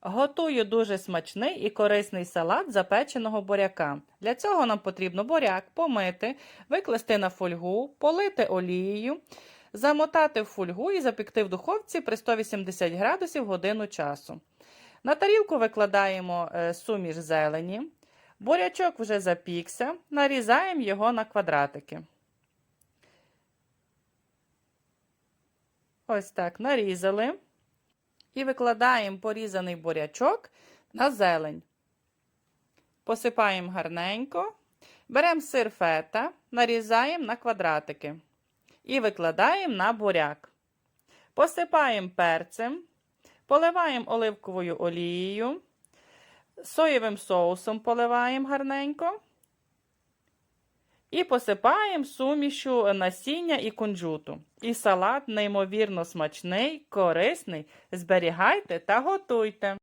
Готую дуже смачний і корисний салат запеченого буряка. Для цього нам потрібно буряк помити, викласти на фольгу, полити олією, замотати в фольгу і запекти в духовці при 180 градусів годину часу. На тарілку викладаємо е, суміш зелені. Бурячок вже запікся, нарізаємо його на квадратики. Ось так нарізали. І викладаємо порізаний бурячок на зелень. Посипаємо гарненько. Беремо сир фета, нарізаємо на квадратики. І викладаємо на буряк. Посипаємо перцем, поливаємо оливковою олією, соєвим соусом поливаємо гарненько. І посипаємо сумішу насіння і кунжуту. І салат неймовірно смачний, корисний. Зберігайте та готуйте.